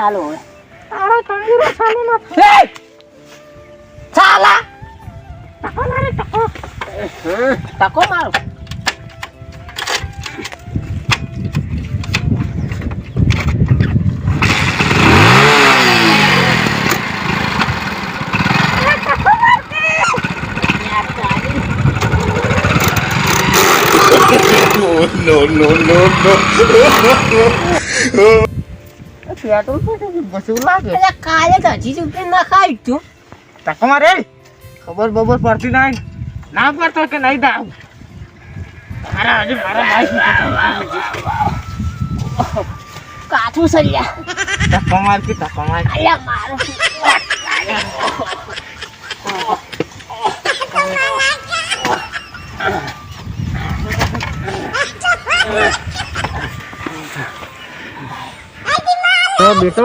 ચાલુ કર કર ચાલુ હવે તારો કંગીરો ચાલુ ન એ! ચાલા ટકો મારે ટકો હમ, ટકો મારો no, no, no, no. Petrol પટી બસું લાગે અરે કાલે તો હજી સુધી ના ખાઈ તું ટકો મારે ખબર બબર પડતી નહીં ના પડતો કે નહીં દાવ મારા હજી મારા ભાઈ કાચું સરિયા ટકો માર કે ટકો માર અલ્યા મારો તો બેટો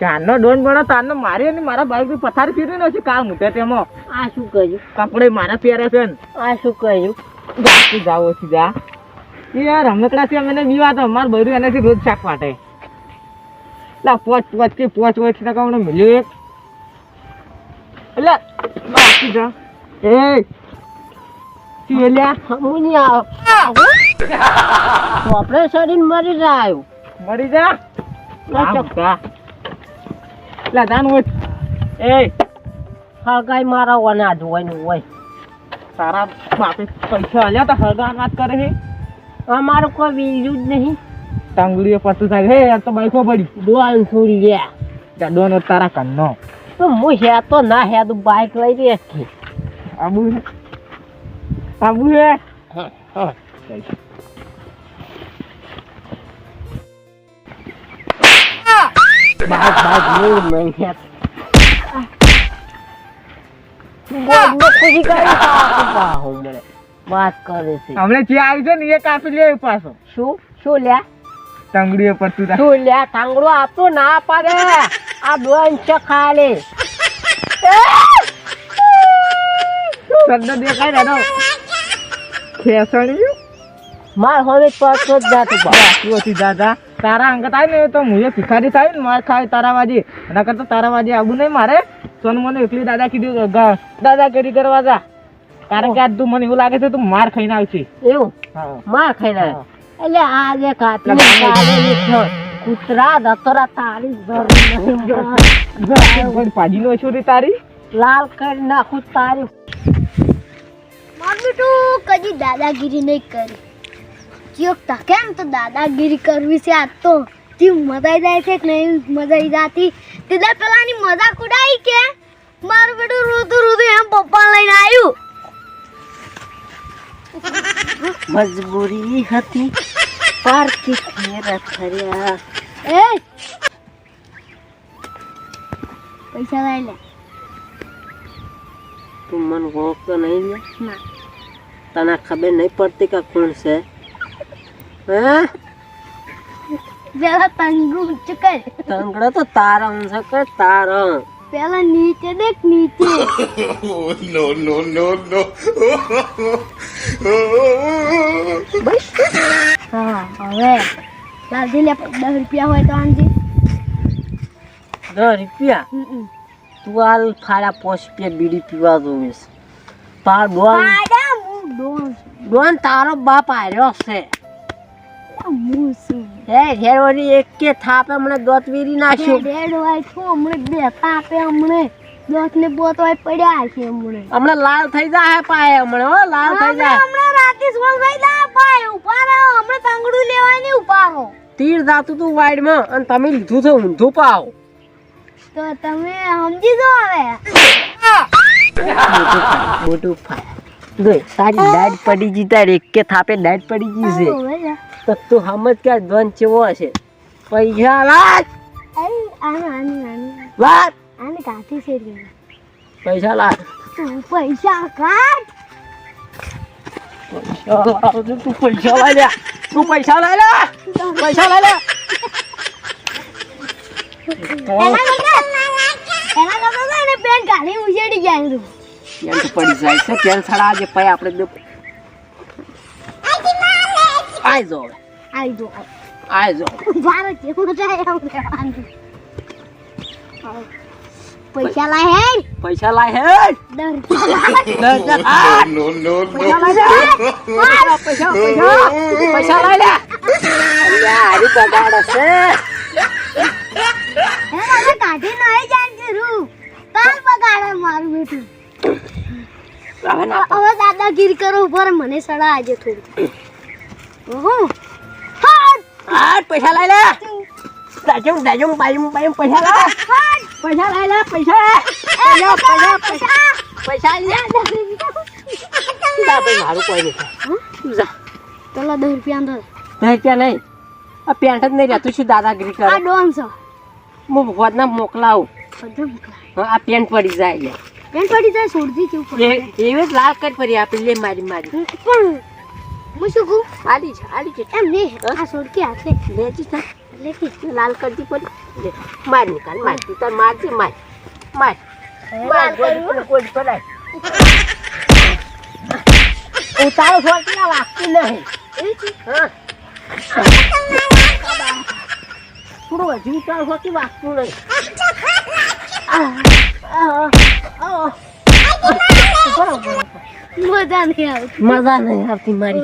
ચારનો ડોન બનો તારનો મારી અને મારા બાઈક પથારી ફેરવી નો છે કાલ મૂકે તેમાં આ શું કર્યું કપડે મારા પહેરે છે ને આ શું કહ્યું જાતું જાવ ઓછી જા યાર રમકડા થી મને બીવા તો માર બૈરું એનાથી રોજ શાક માટે લા પોચ પોચ કે પોચ પોચ ના કામ મળ્યું એક એટલે બાકી જા એ આપણે શરીર મરી જાય. મરી જા? લા. લા જાન એ. હગાઈ મારા અનાજ હોય ને હોય. તારા બાપે પૈસા આલ્યા તો હળગા વાત કરે છે અમારું કોઈ બીજું જ નહીં. ટંગડીએ પતું થાય. હે આ તો બાઈકો પડી. ડોન થોડી લે જાડોનો તારા કન્નો. તો હું હે તો ના હે તો બાઈક લઈ રહી કે આબુ હે હે હે ખુશી કરી પા હમણે વાત કરે છે હમણે જે આવી છે ને એ કાપી લે પાછો શું શું લ્યા ટંગડીએ પતું થાય શું લ્યા ટાંગડો આપતો ના પાડે આ ડોન છે ખાલી દેખાય ને માર હવે પાછો જ જાતું બા. ઓછી દાદા? તારા અંગત આવે ને તો ભિખારી થાય ને માર ખાય તારાવાજી એના કરતા આવું નહીં મારે. સોન મને એકલી દાદા કીધું દાદા દાદાગીરી કરવા જા. કારણ કે આજ તું મને એવું લાગે છે તું માર ખાઈને આવશે એવું? માર ખાઈને એટલે આ જે કાતરી દતરા તારી જરૂર નહીં તારી. લાલ કરી નાખું તારી બેટું કદી દાદાગીરી નહીં કરી. ચિયોક કેમ તો દાદાગીરી કરવી છે? આજ તો તે મજા જાય છે કે નહીં મજા જાતી? તે દા પેલાની મજાક ઉડાઈ કે? મારું બેટું રોતું રોતું એમ પપ્પા લઈને આવ્યું મજબૂરી હતી. પારકી ફેરા ફર્યા. એ! પૈસા લઈ લે. તું મને તો નહીં લે ના. તને ખબર નહીં પડતી કે કોણ છે? હે? પેલા તંગુ ઊંચું કર. તંગડો તો તારા છે કે તારા પેલા નીચે દેખ નીચે. નો નો નો નો. હા હવે. લાલજી લે દસ રૂપિયા હોય તો આનજી દસ રૂપિયા? તું હાલ ફાડા પોસ રૂપિયા બીડી પીવા જોઈશ તાર ડોન તારો બાપ આવ્યો છે. હું છું. હે એક કે થાપે મને દોત વીરી નાખ્યો. ડેડ હોય છું હમણે બે આપે હમણે દોત ને બોત હોય પડ્યા છે હમણે. હમણાં લાલ થઈ જાય પાય હમણાં હો લાલ થઈ જાય હમણે રાતે સોલ થઈ જાય ભાઈ ઉપારો હમણે તાંગડું લેવાની ઉપારો તીર જાતું તું વાઈડમાં અને તમે લીધું છે ઊંધું પાવ તો તમે સમજી જો હવે. મોટું ફાય જોઈ તારી દાઢ પડી ગઈ તારી કે થાપે દાઢ પડી ગઈ છે જા. તો તું સમજ કે ધન ચેવો હશે પૈસા આને વાત આને કાથી છે. પૈસા તું પૈસા કાઢ તું પૈસા લઈ લે તું પૈસા લઈ લે પૈસા લઈ લે એના કરતા એના કરતા પેન કાઢી ઉછેડી જાય તું પેન તો પડી જાય છે. પેન સાડા આજે પાય આપણે આઈ જો. આઈ જો આઈ જો ભારત હું જાય આવું પૈસા લાય હે. પૈસા લાય હે. નો No, no, પૈસા. પૈસા પૈસા લાય લે. હારી બગાડ છે. હે મને કાઢી નહીં જાય જરૂર. કાલ બગાડે મારું બેટું. હવે ના હવે દાદાગીરી કરો ઉપર મને સડા આજે થોડું ઓહો. હાટ! આ પૈસા લઈ લે. દાજમ દાજમ બાજમ બાજમ પૈસા લાય. પૈસા લાય લે પૈસા. પૈસા પૈસા પૈસા. પૈસા. લે. જા ભાઈ મારું કોઈ નહીં જા. પેલા દસ રૂપિયા અંદર. નહીં ત્યાં નહીં. આ પેન્ટ જ નહીં રહેતું શું દાદાગીરી આ કરે? ડોન છે. હું ભગવાનના મોકલાવું. હા, આ પેન્ટ પડી જાય લે પેન્ટ પડી જાય છોડતી કેવું પડે એ એવી લાલ કરી પડી આપી લે મારી મારી. પણ હું શું કહું? આલી છે આલી છે. એમ ને આ છોડકી હાથે. લેજી છે લેખી લાલ કરતી પડી. માર નિકાલ માર. તું તાર મારજે માર. માર. માર ગોળી ગોળી પડાય. ઉતારો છોડતી ના વાગતી નહીં. હા? થોડું હજુ ઉતારો છોડતી વાગતું નહીં. મજા નહીં આવતી મજા નહીં આવતી મારી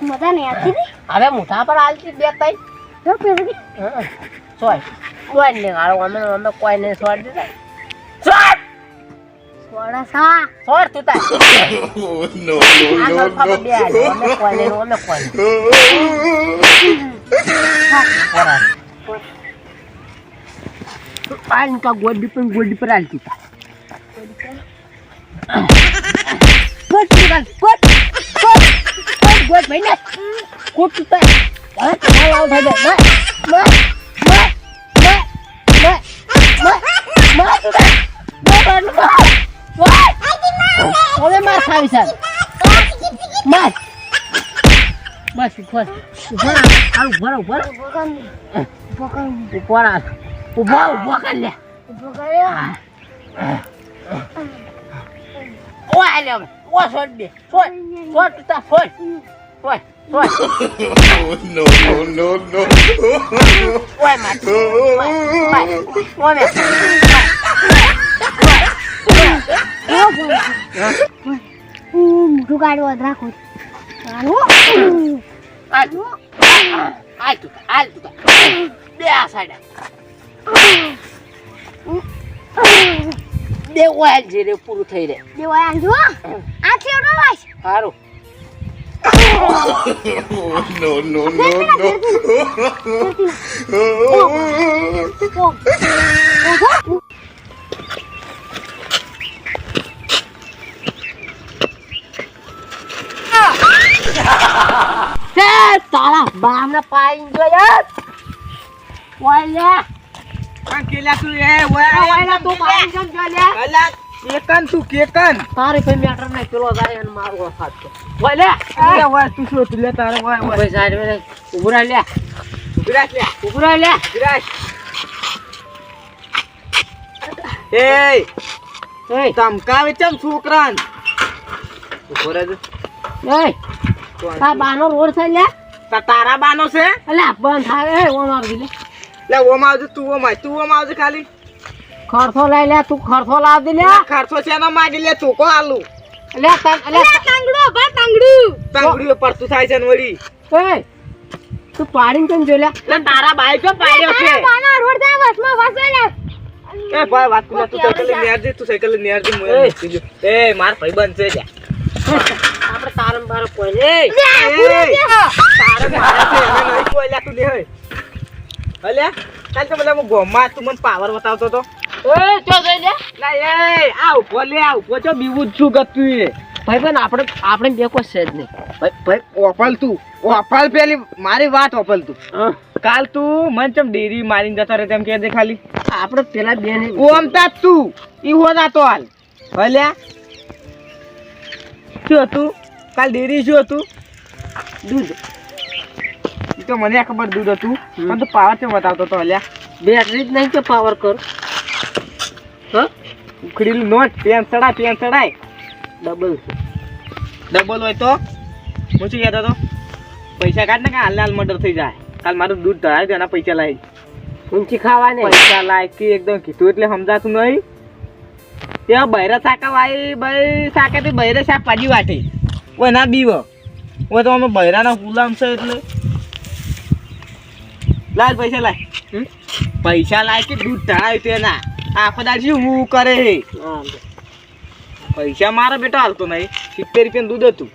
મજા નહીં આવતી હવે મોઢા પર હાલતી બે ત્રણ જો પેલી હા. સોય. કોઈ નહીં હારો અમે અમે કોઈ નહીં સોડ દીધા. સોડ થોડા સા સોડ તું તાર. નો નો નો બે. અમે. કોઈ નહીં અમે કોઈ નહીં. પાણી કા ગોડી પણ ગોડી પર આલતી તા ગોડ તું તાર, ગોડ, ગોડ, ગોડ, ભાઈ ને. ગોડ તું. હવે તમારે આવું થાય છે. મ, મ, મ, મ, મ, મ, મ તું તાર. God, god, god. હવે માર ખાવી છે માર બસ ઊભો ઊભો રાખ. આ ઊભો રાખ, ઊભો ઊભો. ઊભો ઊભો કર લે ભગવાન ઓ આ લે હવે. ઓ છોડ દે છોડ છોડ તું છોડ છોડ Oh, no, no, no, no. માર ઓય ઓય હું મોઢું કાઢવા જ રાખું આનું આ આ તું આ તું બે આ સાઈડ ઓય જે રે પૂરું થઈ રે. દેવાય આંજો આ ચેવડો વાસ no, નો no. ઓ ઓહો તે તારા પાઈ જો. યાર ઓય લે. આ કેલા તું એ? ઓય લે તું પાઈ જો જો લે અલા કેકન તું કેકન. તારી કોઈ મેટર નહીં પેલો જાય અને મારો વફાત છે ઓય લે. અરે વાય તું શું તું લે તારે વાય ઓય. સાઈડ મે ઉભું લે. એ ઓય ધમકાવે ચમ છોકરાન? ઊભો રહેજો. ઓય તા બાનો રોડ છે લે. તારા બાનો છે? બંધ થાય. એ લે. લે ઓમ આવજો તું ઓમ આવ તું ઓમ આવજો ખાલી. ખરથો લઈ લે તું ખરથો લાવ દે લે. ખર્ચો છે એનો માગી લે ચોકો આલુ. લે તન લે તાંગડો બા તાંગડું. તાંગડીઓ પડતું થાય છે ને વળી. એ તું પાડીને કેમ જો લે? લે તારા ભાઈ તો પાડ્યો છે? બાના રોડ થાય વસે લે. એ ભાઈ વાત કુલા તું સાયકલ લઈને નેરજી તું સાયકલ લઈને નેરજી મોય એ. માર ભાઈ છે જા આપણે તારમ બાર કોઈ એ, તારમ બાર છે એને નહીં કોઈ લે તું લે હે. હલે કાલ તો બધા ગોમમાં ગોમાં તું મને પાવર બતાવતો તો. ઓય ચો જઈ લે. ના એ આ ઊભો લે આ ઊભો છો બીવું જ છું ગતું એ. ભાઈ પણ આપણે આપણે બે કોઈ છે જ નહીં. ભાઈ ભાઈ તું ઓફલ પેલી મારી વાત ઓફલ તું. કાલ તું મન ચમ ડેરી મારીને જતો રહે તેમ કે દે ખાલી. આપણે પેલા બે ઓમતા તું ઈ હો તો હાલ. હલ્યા શું હતું? કાલ ડેરી શું હતું? દૂધ. તો મને ખબર દૂધ હતું. પણ તું પાવર કેમ બતાવતો તો હલ્યા બેટરી જ નહીં કે પાવર કર. હ? ઉખડેલું નોટ પેન ચડાય પેન ચડાય. ડબલ ડબલ હોય તો? હું શું કહેતો હતો? પૈસા કાઢ ને કે હાલ હાલ મર્ડર થઈ જાય. કાલ મારું દૂધ ધરાય તો એના પૈસા લાવી ઊંચી ખાવાને. પૈસા લાયકી એકદમ કીધું એટલે સમજાતું નહીં. ત્યાં બૈરા શાકા વાઈ ભાઈ શાકે થી બૈરે શાકભાજી વાટી. ઓય ના બીવ. ઓય તો અમે બૈરાના ગુલામ છે એટલે. લાય પૈસા લાય? પૈસા લાય કે દૂધ ઢળાય તેના આખો દાડી હું કરે? હે પૈસા મારા બેટા હાલતો નહીં. સિત્તેર રૂપિયા દૂધ હતું.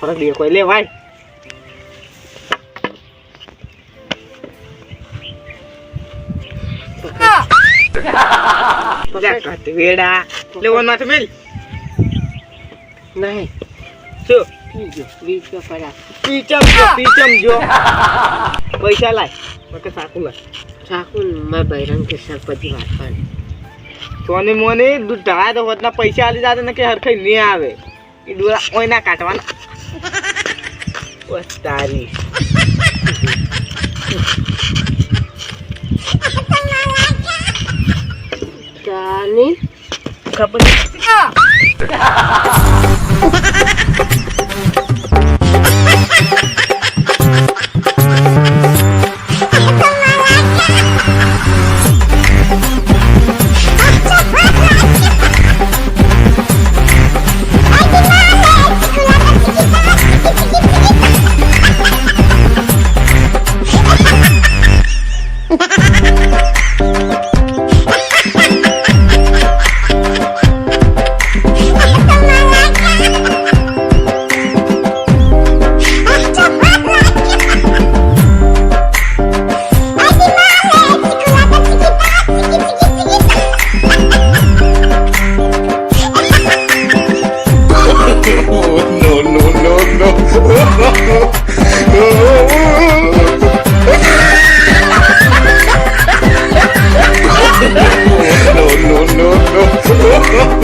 ફરક દે કોઈ લે ભાઈ. વેડા. લેવાનું માથે મેલ. નહીં. જો. પીજો વીસ રૂપિયા પીચમ જો પીચમ જો. પૈસા લાય. મને સાકુ લાય. સાકુ મારા બૈરંગ કે શાકભાજી વાંચવાની. સોની મોની દૂધ ઢળાય તો હોતના પૈસા આલી જાતે ને કે હરખાઈ નહીં આવે. એ દોરા ઓય ના કાઢવાના તારી. ખબર う。